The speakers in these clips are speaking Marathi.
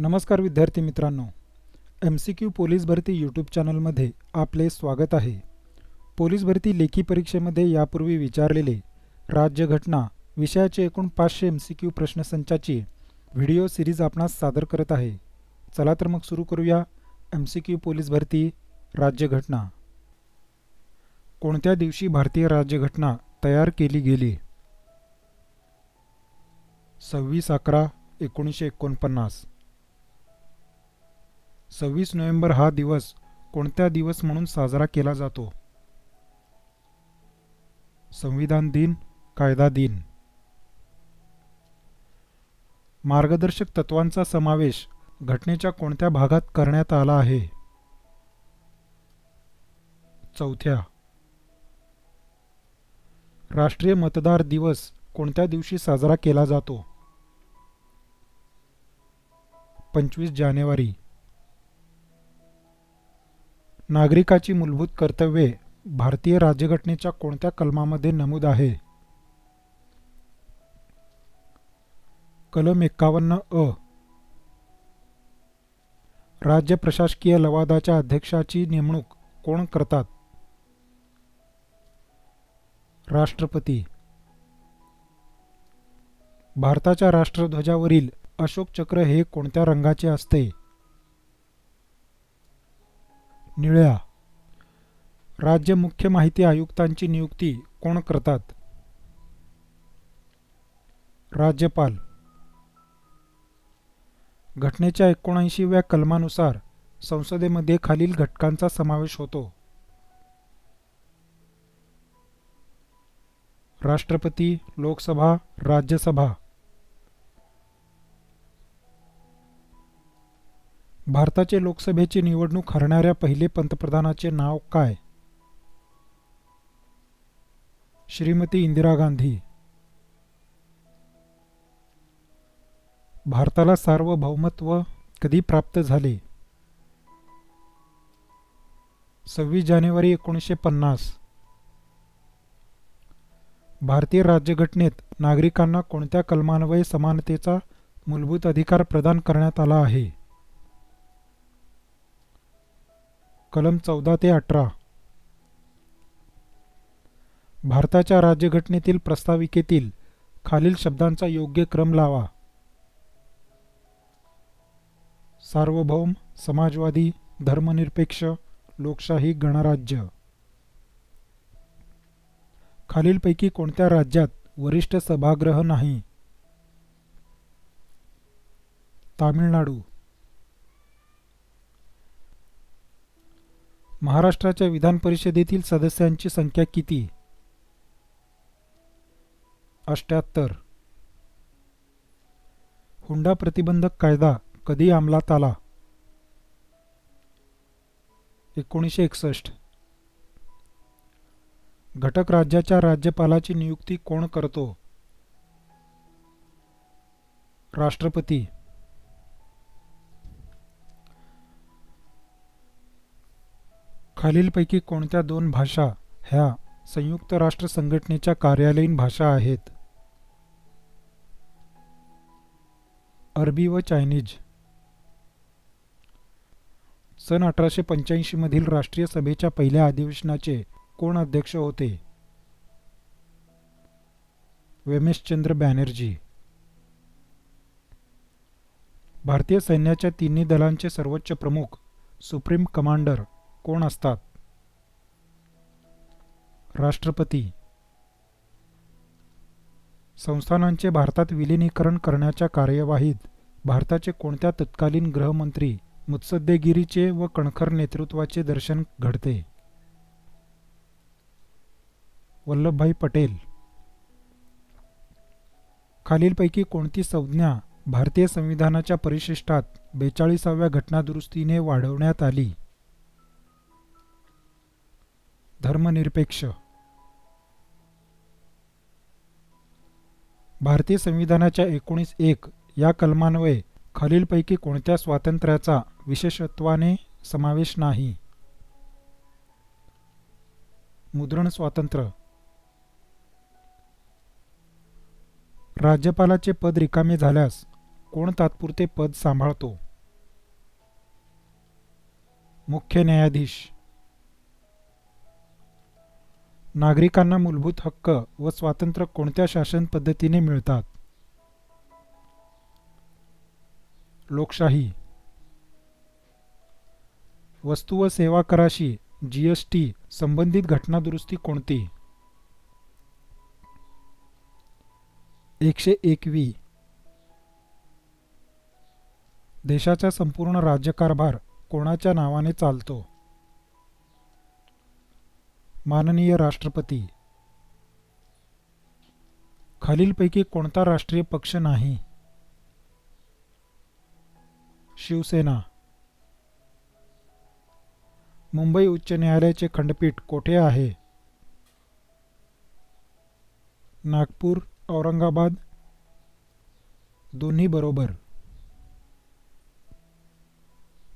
नमस्कार विद्यार्थी मित्रांनो. एम सी क्यू पोलीस भरती यूट्यूब चॅनलमध्ये आपले स्वागत आहे. पोलीस भरती लेखी परीक्षेमध्ये यापूर्वी विचारलेले राज्यघटना विषयाचे एकूण पाचशे एम सी क्यू प्रश्नसंचाची व्हिडिओ सिरीज आपणास सादर करत आहे. चला तर मग सुरू करूया एम सी क्यू पोलीस भरती राज्यघटना कोणत्या दिवशी भारतीय राज्यघटना तयार केली गेली? सव्वीस अकरा एकोणीसशे एकोणपन्नास. सव्वीस नोव्हेंबर हा दिवस कोणत्या दिवस म्हणून साजरा केला जातो? संविधान दिन कायदा दिन. मार्गदर्शक तत्वांचा समावेश घटनेच्या कोणत्या भागात करण्यात आला आहे? चौथ्या. राष्ट्रीय मतदार दिवस कोणत्या दिवशी साजरा केला जातो? पंचवीस जानेवारी. नागरिकाची मूलभूत कर्तव्ये भारतीय राज्यघटनेच्या कोणत्या कलमामध्ये नमूद आहे? कलम एक्कावन्न अ. राज्य प्रशासकीय लवादाच्या अध्यक्षाची नेमणूक कोण करतात? राष्ट्रपती. भारताच्या राष्ट्रध्वजावरील अशोक चक्र हे कोणत्या रंगाचे असते? निळ्या. राज्य मुख्य माहिती आयुक्तांची नियुक्ती कोण करतात? राज्यपाल. घटनेच्या एकोणऐंशीव्या कलमानुसार संसदेमध्ये खालील घटकांचा समावेश होतो. राष्ट्रपती लोकसभा राज्यसभा. भारताचे लोकसभेची निवडणूक हरणाऱ्या पहिले पंतप्रधानाचे नाव काय? श्रीमती इंदिरा गांधी. भारताला सार्वभौमत्व कधी प्राप्त झाले? सव्वीस जानेवारी एकोणीसशे पन्नास. भारतीय राज्यघटनेत नागरिकांना कोणत्या कलमान्वये समानतेचा मूलभूत अधिकार प्रदान करण्यात आला आहे? कलम चौदा ते अठरा. भारताच्या राज्यघटनेतील प्रस्ताविकेतील खालील शब्दांचा योग्य क्रम लावा. सार्वभौम समाजवादी धर्मनिरपेक्ष लोकशाही गणराज्य. खालीलपैकी कोणत्या राज्यात वरिष्ठ सभागृह नाही? तामिळनाडू. महाराष्ट्राच्या विधान परिषदेतील सदस्यांची संख्या किती? अष्ट्याहत्तर. हुंडा प्रतिबंधक कायदा कधी अंमलात आला? एकोणीसशे एकसष्ट. घटक राज्याच्या राज्यपालाची नियुक्ती कोण करतो? राष्ट्रपती. खालीलपैकी कोणत्या दोन भाषा ह्या संयुक्त राष्ट्र संघटनेच्या कार्यालयीन भाषा आहेत? अरबी व चायनीज. सन अठराशे पंच्याऐंशीमधील राष्ट्रीय सभेच्या पहिल्या अधिवेशनाचे कोण अध्यक्ष होते? वेमेशचंद्र बॅनर्जी. भारतीय सैन्याच्या तिन्ही दलांचे सर्वोच्च प्रमुख सुप्रीम कमांडर कोण असतात? राष्ट्रपती. संस्थानांचे भारतात विलिनीकरण करण्याच्या कार्यवाहीत भारताचे कोणत्या तत्कालीन गृहमंत्री मुत्सद्देगिरीचे व कणखर नेतृत्वाचे दर्शन घडते? वल्लभभाई पटेल. खालीलपैकी कोणती संज्ञा भारतीय संविधानाच्या परिशिष्टात बेचाळीसाव्या घटनादुरुस्तीने वाढवण्यात आली? धर्मनिरपेक्ष. भारतीय संविधानाच्या एकोणीस एक या कलमान्वये खालीलपैकी कोणत्या स्वातंत्र्याचा विशेषत्वाने समावेश नाही? मुद्रण स्वातंत्र्य. राज्यपालाचे पद रिकामे झाल्यास कोण तात्पुरते पद सांभाळतो? मुख्य न्यायाधीश. नागरिकांना मूलभूत हक्क व स्वातंत्र्य कोणत्या शासन पद्धतीने मिळतात? लोकशाही. वस्तू व सेवा कराशी जी एस टी संबंधित घटनादुरुस्ती कोणती? एकशे एकवी. देशाचा संपूर्ण राज्यकारभार कोणाच्या नावाने चालतो? माननीय राष्ट्रपती खालीलपैकी कोणता राष्ट्रीय पक्ष नाही? शिवसेना मुंबई उच्च न्यायालयाचे खंडपीठ कोठे आहे? नागपूर औरंगाबाद दोन्ही बरोबर.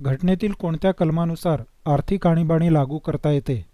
घटनेतील कोणत्या कलमानुसार आर्थिक आणीबाणी लागू करता येते?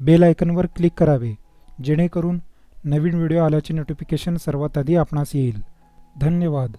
बेल आयकनवर क्लिक करावे जेणेकरून नवीन व्हिडिओ आल्याचे नोटिफिकेशन सर्वात आधी आपणास येईल. धन्यवाद.